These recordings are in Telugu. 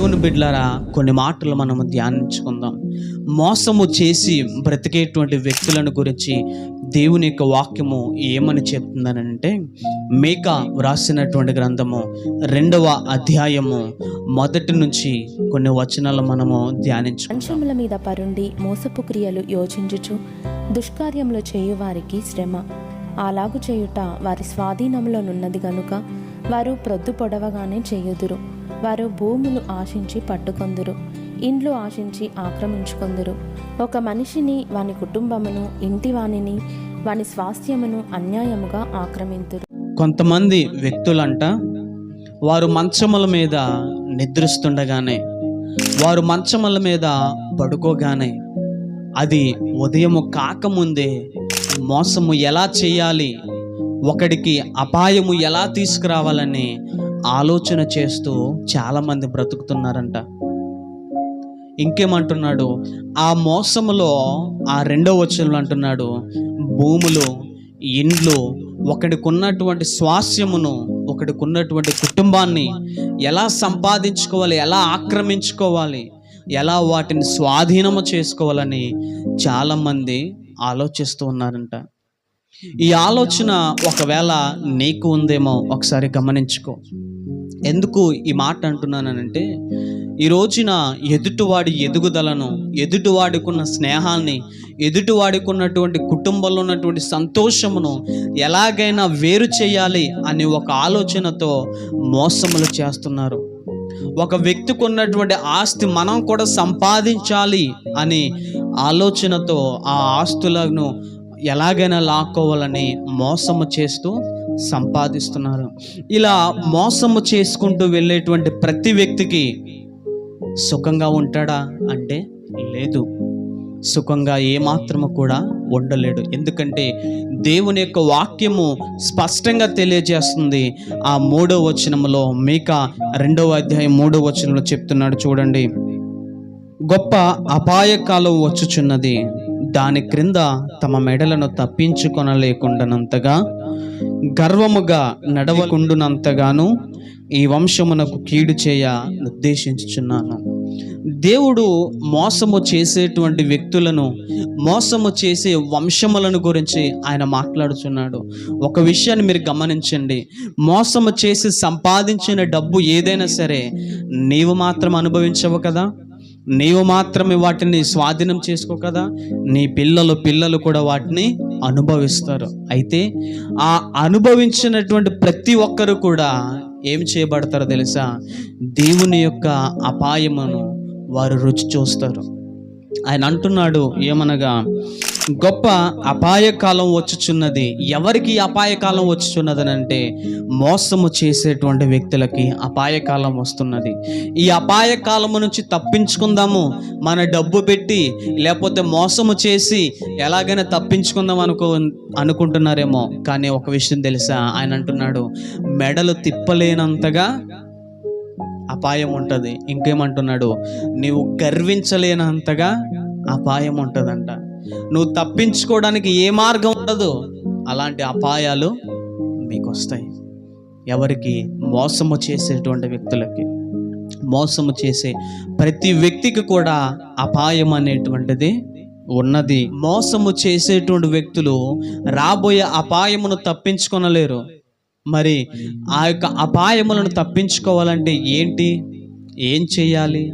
దేవుని బిడ్డలారా కొన్ని మాటలు మనము ధ్యానించుకుందాం. మోసము చేసి బ్రతికేటువంటి వ్యక్తులను గురించి దేవుని యొక్క వాక్యము ఏమని చెప్తుందనంటే మేక వ్రాసినటువంటి గ్రంథము రెండవ అధ్యాయము మొదటి నుంచి కొన్ని వచనాలు మనము ధ్యానించుకుందాం. వంశముల మీద పరుండి మోసపు క్రియలు యోచించుచు దుష్కార్యములు చేయువారికి శ్రమ. అలాగు చేయుట వారి స్వాధీనంలోనున్నది గనుక వారు ప్రొద్దు పొడవగానే చేయుదురు. వారు భూములు ఆశించి పట్టుకొందురు ఇండ్లు ఆశించి ఆక్రమించుకొందురు. ఒక మనిషిని వాని కుటుంబమును ఇంటి వానిని వాని స్వాస్థ్యమును అన్యాయముగా ఆక్రమింతురు. కొంతమంది వ్యక్తులంట వారు మంచముల మీద నిద్రిస్తుండగానే వారు మంచముల మీద పడుకోగానే అది ఉదయము కాకముందే మోసము ఎలా చేయాలి ఒకడికి అపాయము ఎలా తీసుకురావాలని ఆలోచన చేస్తూ చాలామంది బ్రతుకుతున్నారంట. ఇంకేమంటున్నాడు? ఆ మోసములో ఆ రెండో వచనంలో అంటున్నాడు భూములు ఇండ్లు ఒకడికి ఉన్నటువంటి స్వాస్యమును ఒకడికి ఉన్నటువంటి కుటుంబాన్ని ఎలా సంపాదించుకోవాలి ఎలా ఆక్రమించుకోవాలి ఎలా వాటిని స్వాధీనము చేసుకోవాలని చాలామంది ఆలోచిస్తూ ఉన్నారంట. ఈ ఆలోచన ఒకవేళ నీకు ఉందేమో ఒకసారి గమనించుకో. ఎందుకు ఈ మాట అంటున్నానంటే ఈ రోజున ఎదుటివాడి ఎదుగుదలను ఎదుటివాడికున్న స్నేహాన్ని ఎదుటివాడికున్నటువంటి కుటుంబంలో ఉన్నటువంటి సంతోషమును ఎలాగైనా వేరు చేయాలి అనే ఒక ఆలోచనతో మోసములు చేస్తున్నారు. ఒక వ్యక్తికి ఉన్నటువంటి ఆస్తి మనం కూడా సంపాదించాలి అని ఆలోచనతో ఆ ఆస్తులను ఎలాగైనా లాక్కోవాలని మోసము చేస్తూ సంపాదిస్తున్నారు. ఇలా మోసము చేసుకుంటూ వెళ్ళేటువంటి ప్రతి వ్యక్తికి సుఖంగా ఉంటాడా? అంటే లేదు. సుఖంగా ఏమాత్రము కూడా ఉండలేడు. ఎందుకంటే దేవుని యొక్క వాక్యము స్పష్టంగా తెలియజేస్తుంది. ఆ మూడో వచనములో మీక రెండవ అధ్యాయం మూడో వచనంలో చెప్తున్నాడు చూడండి. గొప్ప అపాయకాలం వచ్చుచున్నది. దాని క్రింద తమ మెడలను తప్పించుకొనలేకుండానంతగా గర్వముగా నడవకుండునంతగాను ఈ వంశమునకు కీడు చేయ ఉద్దేశించుచున్నాను. దేవుడు మోసము చేసేటువంటి వ్యక్తులను మోసము చేసే వంశములను గురించి ఆయన మాట్లాడుచున్నాడు. ఒక విషయాన్ని మీరు గమనించండి. మోసము చేసి సంపాదించిన డబ్బు ఏదైనా సరే నీవు మాత్రం అనుభవించవు కదా? నీవు మాత్రమే వాటిని స్వాధీనం చేసుకో కదా. నీ పిల్లలు పిల్లలు కూడా వాటిని అనుభవిస్తారు. అయితే ఆ అనుభవించినటువంటి ప్రతి ఒక్కరు కూడా ఏం చేయబడతారో తెలుసా? దేవుని యొక్క అపాయమును వారు రుచి చూస్తారు. ఆయన అంటున్నాడు ఏమనగా గొప్ప అపాయకాలం వచ్చుచున్నది. ఎవరికి అపాయకాలం వచ్చుచున్నది అంటే మోసము చేసేటువంటి వ్యక్తులకి అపాయకాలం వస్తున్నది. ఈ అపాయకాలము నుంచి తప్పించుకుందాము. మన డబ్బు పెట్టి లేకపోతే మోసము చేసి ఎలాగైనా తప్పించుకుందాం అనుకో అనుకుంటున్నారేమో. కానీ ఒక విషయం తెలుసా? ఆయన అంటున్నాడు మెడలు తిప్పలేనంతగా అపాయం ఉంటుంది. ఇంకేమంటున్నాడు? నీవు గర్వించలేనంతగా అపాయం ఉంటుందంట. నువ్వు తప్పించుకోవడానికి ఏ మార్గం ఉండదు. అలాంటి అపాయాలు మీకు వస్తాయి ఎవరికి? మోసము చేసేటువంటి వ్యక్తులకి. మోసము చేసే ప్రతి వ్యక్తికి కూడా అపాయం అనేటువంటిది ఉన్నది. మోసము చేసేటువంటి వ్యక్తులు రాబోయే అపాయమును తప్పించుకొనలేరు. మరి ఆ యొక్క అపాయములను తప్పించుకోవాలంటే ఏంటి? ఏం చేయాలి?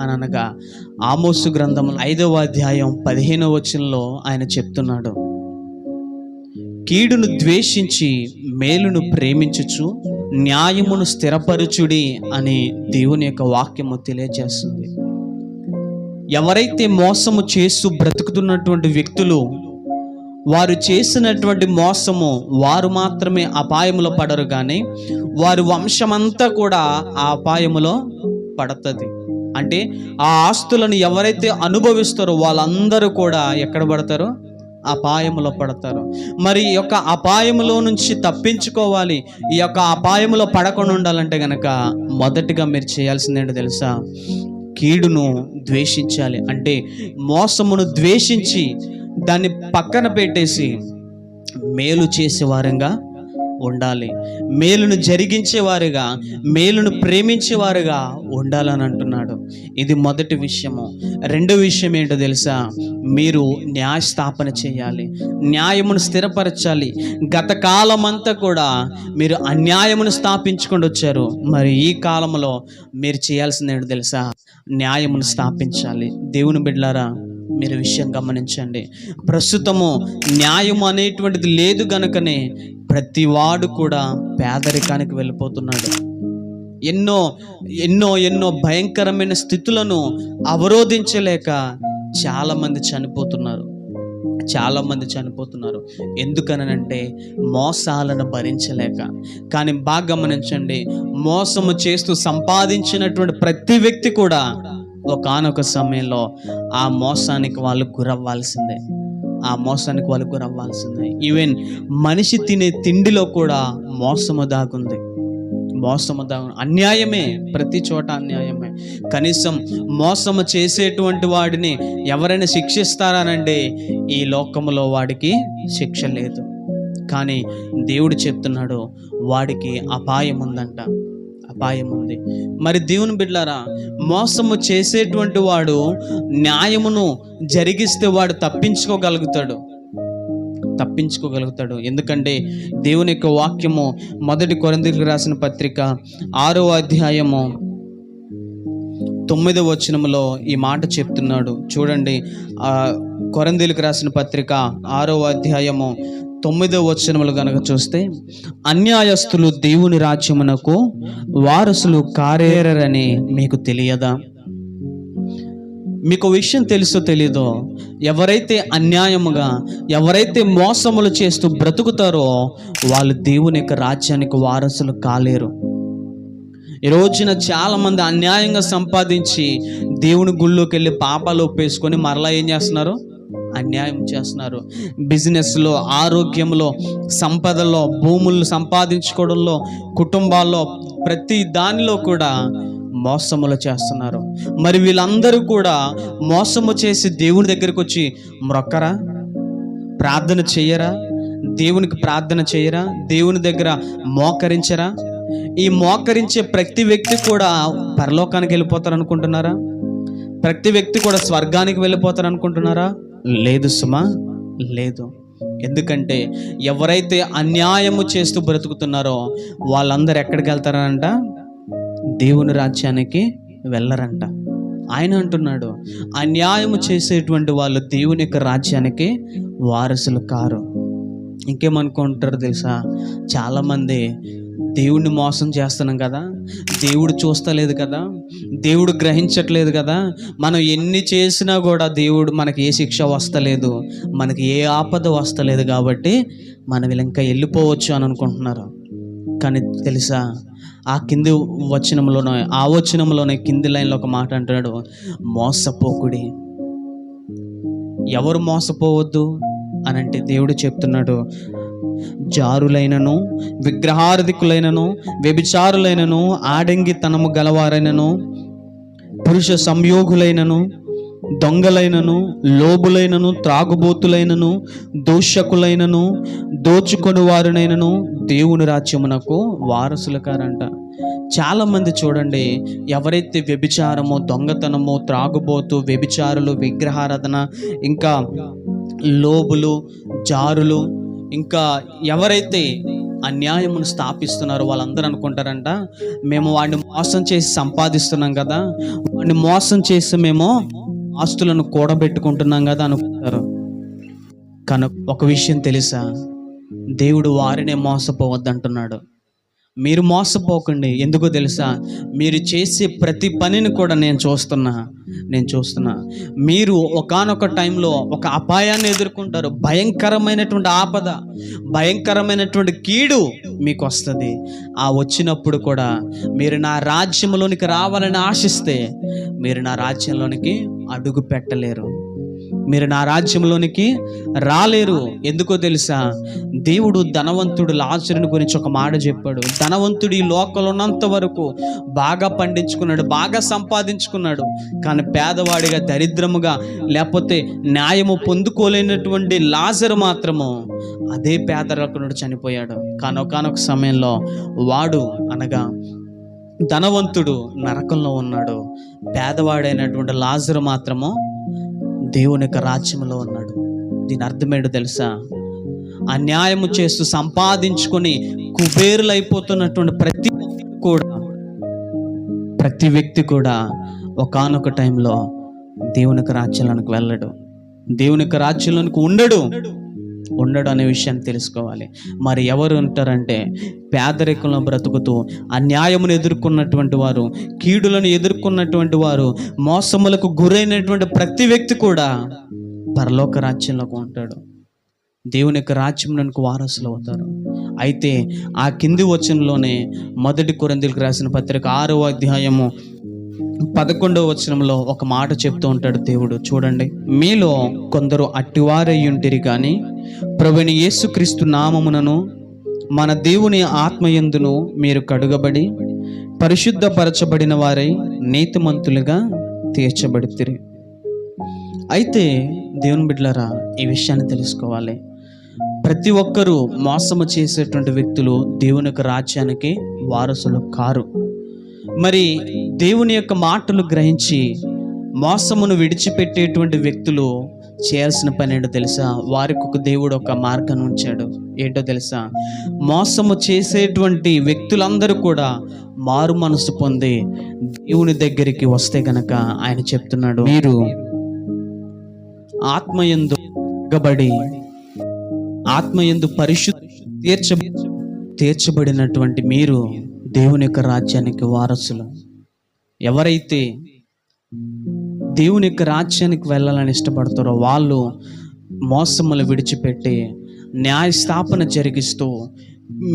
అని అనగా ఆమోసు గ్రంథం ఐదవ అధ్యాయం పదిహేనవ వచనంలో ఆయన చెప్తున్నాడు. కీడును ద్వేషించి మేలును ప్రేమించుచు న్యాయమును స్థిరపరచుడి అని దేవుని యొక్క వాక్యము తెలియజేస్తుంది. ఎవరైతే మోసము చేస్తూ బ్రతుకుతున్నటువంటి వ్యక్తులు వారు చేసినటువంటి మోసము వారు మాత్రమే అపాయములో పడరు కానీ వారి వంశమంతా కూడా ఆ అపాయములో పడుతుంది. అంటే ఆ ఆస్తులను ఎవరైతే అనుభవిస్తారో వాళ్ళందరూ కూడా ఎక్కడ పడతారో? అపాయములో పడతారు. మరి ఈ యొక్క అపాయములో నుంచి తప్పించుకోవాలి. ఈ యొక్క అపాయములో పడకుండా ఉండాలంటే కనుక మొదటిగా మీరు చేయాల్సింది ఏంటో తెలుసా? కీడును ద్వేషించాలి. అంటే మోసమును ద్వేషించి దాన్ని పక్కన పెట్టేసి మేలు చేసే వారంగా ఉండాలి. మేలును జరిగించేవారుగా మేలును ప్రేమించేవారుగా ఉండాలని అంటున్నాడు. ఇది మొదటి విషయము. రెండో విషయం ఏంటో తెలుసా? మీరు న్యాయస్థాపన చేయాలి. న్యాయమును స్థిరపరచాలి. గత కాలమంతా అంతా కూడా మీరు అన్యాయమును స్థాపించుకొని వచ్చారు. మరి ఈ కాలంలో మీరు చేయాల్సింది ఏంటో తెలుసా? న్యాయమును స్థాపించాలి. దేవుని బిడ్డలారా మీరు విషయం గమనించండి. ప్రస్తుతము న్యాయం అనేటువంటిది లేదు గనుకనే ప్రతివాడు కూడా పేదరికానికి వెళ్ళిపోతున్నాడు. ఎన్నో ఎన్నో ఎన్నో భయంకరమైన స్థితులను అవరోధించలేక చాలామంది చనిపోతున్నారు. చాలామంది చనిపోతున్నారు. ఎందుకనంటే మోసాలను భరించలేక. కానీ బాగా గమనించండి. మోసము చేస్తూ సంపాదించినటువంటి ప్రతి వ్యక్తి కూడా ఒకానొక సమయంలో ఆ మోసానికి వాళ్ళు గురవ్వాల్సిందే. ఆ మోసానికి వాళ్ళు గురవ్వాల్సిందే. ఈవెన్ మనిషి తినే తిండిలో కూడా మోసము దాగుంది. మోసము దాగు అన్యాయమే ప్రతి చోట అన్యాయమే. కనీసం మోసము చేసేటువంటి వాడిని ఎవరైనా శిక్షిస్తారానండి ఈ లోకంలో వాడికి శిక్ష లేదు. కానీ దేవుడు చెప్తున్నాడు వాడికి అపాయం ఉందంట అపాయం ఉంది మరి దేవుని బిడ్లారా మోసము చేసేటువంటి వాడు న్యాయమును జరిగిస్తే వాడు తప్పించుకోగలుగుతాడు. తప్పించుకోగలుగుతాడు. ఎందుకంటే దేవుని యొక్క వాక్యము మొదటి కొరందికి రాసిన పత్రిక ఆరో అధ్యాయము తొమ్మిదవ వచనంలో ఈ మాట చెప్తున్నాడు. చూడండి కొరందీలకు రాసిన పత్రిక ఆరో అధ్యాయము తొమ్మిదో వచనములు కనుక చూస్తే అన్యాయస్తులు దేవుని రాజ్యమునకు వారసులు కారేరని మీకు తెలియదా? మీకు విషయం తెలుసో తెలీదో ఎవరైతే అన్యాయముగా ఎవరైతే మోసములు చేస్తూ బ్రతుకుతారో వాళ్ళు దేవుని యొక్క రాజ్యానికి వారసులు కాలేరు. ఈ రోజున చాలామంది అన్యాయంగా సంపాదించి దేవుని గుళ్ళోకి వెళ్ళి పాపాలు ఒప్పేసుకొని మరలా ఏం చేస్తున్నారు? అన్యాయం చేస్తున్నారు. బిజినెస్లో ఆరోగ్యంలో సంపదలో భూములు సంపాదించుకోవడంలో కుటుంబాల్లో ప్రతి దానిలో కూడా మోసములు చేస్తున్నారు. మరి వీళ్ళందరూ కూడా మోసము చేసి దేవుని దగ్గరికి వచ్చి మ్రొక్కరా? ప్రార్థన చెయ్యరా? దేవునికి ప్రార్థన చేయరా దేవుని దగ్గర మోకరించరా? ఈ మోకరించే ప్రతి వ్యక్తి కూడా పరలోకానికి వెళ్ళిపోతారు అనుకుంటున్నారా ప్రతి వ్యక్తి కూడా స్వర్గానికి వెళ్ళిపోతారు అనుకుంటున్నారా లేదు సుమా లేదు. ఎందుకంటే ఎవరైతే అన్యాయము చేస్తూ బ్రతుకుతున్నారో వాళ్ళందరూ ఎక్కడికి వెళ్తారంట దేవుని రాజ్యానికి వెళ్ళరంట. ఆయన అంటున్నాడు అన్యాయము చేసేటువంటి వాళ్ళు దేవుని యొక్క రాజ్యానికి వారసులు కారు. ఇంకేమనుకుంటారు తెలుసా? చాలామంది దేవుణ్ణి మోసం చేస్తున్నాం కదా. దేవుడు చూస్తలేదు కదా. దేవుడు గ్రహించట్లేదు కదా. మనం ఎన్ని చేసినా కూడా దేవుడు మనకి ఏ శిక్ష వస్తలేదు. మనకి ఏ ఆపద వస్తలేదు కాబట్టి మనం వీళ్ళు ఇంకా వెళ్ళిపోవచ్చు అని అనుకుంటున్నారు. కానీ తెలుసా? ఆ కింది వచనంలోనే ఆ వచనంలోనే కింది లైన్లో ఒక మాట అంటున్నాడు. మోసపోకుడి. ఎవరు మోసపోవద్దు అని అంటే దేవుడు చెప్తున్నాడు. జారులైనను విగ్రహార్థికులైనను వ్యభిచారులైనను ఆడంగితనము గలవారైనను పురుష సంయోగులైనను దొంగలైనను లోబులైనను త్రాగుబోతులైనను దూషకులైనను దోచుకొని వారునైనను దేవుని రాజ్యమునకు వారసులు కారంట చాలామంది చూడండి ఎవరైతే వ్యభిచారము దొంగతనము త్రాగుబోతు వ్యభిచారులు విగ్రహారాధన ఇంకా లోబులు జారులు ఇంకా ఎవరైతే అన్యాయమును స్థాపిస్తున్నారో వాళ్ళందరూ అనుకుంటారంట మేము వాడిని మోసం చేసి సంపాదిస్తున్నాం కదా వాడిని మోసం చేసి మేము ఆస్తులను కూడబెట్టుకుంటున్నాం కదా అనుకుంటారు. కను ఒక విషయం తెలుసా? దేవుడు వారినే మోసపోవద్దంటున్నాడు. మీరు మోసపోకండి. ఎందుకో తెలుసా? మీరు చేసే ప్రతి పనిని కూడా నేను చూస్తున్నా. నేను చూస్తున్నా. మీరు ఒకానొక టైంలో ఒక అపాయాన్ని ఎదుర్కొంటారు. భయంకరమైనటువంటి ఆపద భయంకరమైనటువంటి కీడు మీకు వస్తుంది ఆ వచ్చినప్పుడు కూడా మీరు నా రాజ్యంలోనికి రావాలని ఆశిస్తే మీరు నా రాజ్యంలోనికి అడుగు పెట్టలేరు. మీరు నా రాజ్యంలోనికి రాలేరు. ఎందుకో తెలుసా? దేవుడు ధనవంతుడు లాజరుని గురించి ఒక మాట చెప్పాడు. ధనవంతుడు ఈ లోకంలో ఉన్నంత వరకు బాగా పండించుకున్నాడు బాగా సంపాదించుకున్నాడు. కానీ పేదవాడిగా దరిద్రముగా లేకపోతే న్యాయము పొందుకోలేనటువంటి లాజరు మాత్రము అదే పేదరకునుడు చనిపోయాడు. కానొకానొక సమయంలో వాడు అనగా ధనవంతుడు నరకంలో ఉన్నాడు. పేదవాడైనటువంటి లాజరు మాత్రము దేవుని యొక్క రాజ్యంలో ఉన్నాడు. దీని అర్థమేంటో తెలుసా? అన్యాయము చేస్తూ సంపాదించుకొని కుబేరులైపోతున్నటువంటి ప్రతి వ్యక్తి కూడా ప్రతి వ్యక్తి కూడా ఒకానొక టైంలో దేవునికి రాజ్యాలకు వెళ్ళడు. దేవుని రాజ్యంలోనికి ఉండడు. ఉండడు అనే విషయాన్ని తెలుసుకోవాలి. మరి ఎవరు ఉంటారంటే పేదరికంలో బ్రతుకుతూ అన్యాయమును ఎదుర్కొన్నటువంటి వారు కీడులను ఎదుర్కొన్నటువంటి వారు మోసములకు గురైనటువంటి ప్రతి వ్యక్తి కూడా పరలోక రాజ్యంలోకి ఉంటాడు. దేవుని యొక్క రాజ్యంలోనికి వారసులు అవుతారు. అయితే ఆ కింది వచనంలోనే మొదటి కొరందులకు రాసిన పత్రిక ఆరో అధ్యాయము పదకొండవ వచనంలో ఒక మాట చెప్తూ ఉంటాడు దేవుడు. చూడండి. మీలో కొందరు అట్టివారయ్యుంటిరి కానీ ప్రభుని యేసుక్రీస్తు నామమునను మన దేవుని ఆత్మయందును మీరు కడుగబడి పరిశుద్ధపరచబడిన వారై నీతిమంతులుగా తీర్చబడితిరి. అయితే దేవుని బిడ్డలారా ఈ విషయాన్ని తెలుసుకోవాలి. ప్రతి ఒక్కరూ మోసము చేసేటువంటి వ్యక్తులు దేవుని రాజ్యానికి వారసులు కారు. మరి దేవుని యొక్క మాటలు గ్రహించి మోసమును విడిచిపెట్టేటువంటి వ్యక్తులు చేయాల్సిన పని ఏంటో తెలుసా? వారికి ఒక దేవుడు ఒక మార్గాన్ని ఉంచాడు. ఏంటో తెలుసా? మోసము చేసేటువంటి వ్యక్తులందరూ కూడా మారు మనసు పొంది దేవుని దగ్గరికి వస్తే గనక ఆయన చెప్తున్నాడు మీరు ఆత్మయందు గబడి ఆత్మయందు పరిశుద్ధ తీర్చ తీర్చబడినటువంటి మీరు దేవుని యొక్క రాజ్యానికి వారసులు. ఎవరైతే దేవుని యొక్క రాజ్యానికి వెళ్ళాలని ఇష్టపడతారో వాళ్ళు మోసములు విడిచిపెట్టి న్యాయస్థాపన జరిగిస్తూ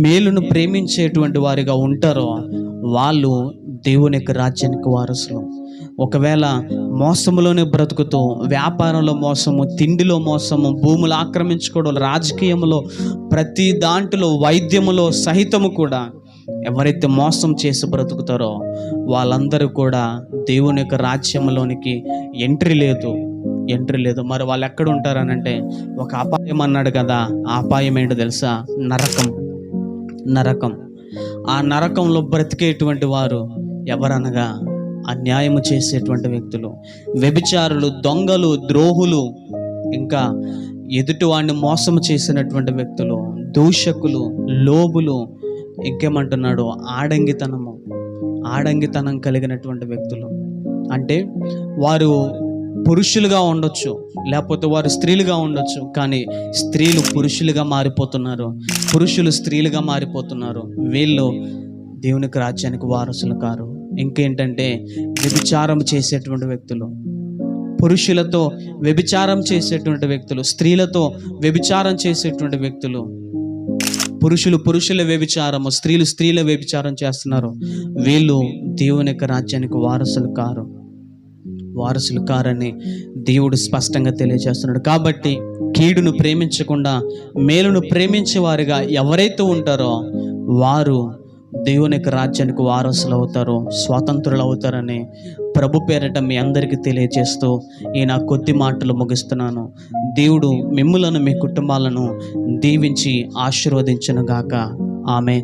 మేలును ప్రేమించేటువంటి వారిగా ఉంటారో వాళ్ళు దేవుని యొక్క రాజ్యానికి వారసులు. ఒకవేళ మోసములోనే బ్రతుకుతూ వ్యాపారంలో మోసము తిండిలో మోసము భూములు ఆక్రమించుకోవడం రాజకీయంలో ప్రతి దాంట్లో వైద్యములో సహితము కూడా ఎవరైతే మోసం చేసి బ్రతుకుతారో వాళ్ళందరూ కూడా దేవుని యొక్క రాజ్యంలోనికి ఎంట్రీ లేదు. ఎంట్రీ లేదు. మరి వాళ్ళు ఎక్కడ ఉంటారనంటే ఒక అపాయం అన్నాడు కదా. ఆ అపాయం ఏంటో తెలుసా? నరకం. నరకం. ఆ నరకంలో బ్రతికేటువంటి వారు ఎవరనగా? అన్యాయము చేసేటువంటి వ్యక్తులు. వ్యభిచారులు దొంగలు ద్రోహులు ఇంకా ఎదుటివాడిని మోసం చేసినటువంటి వ్యక్తులు దూషకులు లోబులు ఇంకేమంటున్నాడు ఆడంగితనము. ఆడంగితనం కలిగినటువంటి వ్యక్తులు. అంటే వారు పురుషులుగా ఉండొచ్చు లేకపోతే వారు స్త్రీలుగా ఉండొచ్చు కానీ స్త్రీలు పురుషులుగా మారిపోతున్నారు. పురుషులు స్త్రీలుగా మారిపోతున్నారు. వీళ్ళు దేవునికి రాజ్యానికి వారసులు కారు. ఇంకేంటంటే వ్యభిచారం చేసేటువంటి వ్యక్తులు. పురుషులతో వ్యభిచారం చేసేటువంటి వ్యక్తులు స్త్రీలతో వ్యభిచారం చేసేటువంటి వ్యక్తులు. పురుషులు పురుషుల వ్యభిచారము స్త్రీలు స్త్రీల వ్యభిచారం చేస్తున్నారు. వీళ్ళు దేవుని యొక్క రాజ్యానికి వారసులు కారు. వారసులు కారని దేవుడు స్పష్టంగా తెలియజేస్తున్నాడు. కాబట్టి కీడును ప్రేమించకుండా మేలును ప్రేమించే వారిగా ఎవరైతే ఉంటారో వారు దేవుని యొక్క రాజ్యానికి వారసులు అవుతారు స్వాతంత్రులు అవుతారని ప్రభు పేరట మీ అందరికీ తెలియజేస్తూ ఈ నా కొద్ది మాటలు ముగిస్తున్నాను. దేవుడు మిమ్ములను మీ కుటుంబాలను దీవించి ఆశీర్వదించను గాక ఆమె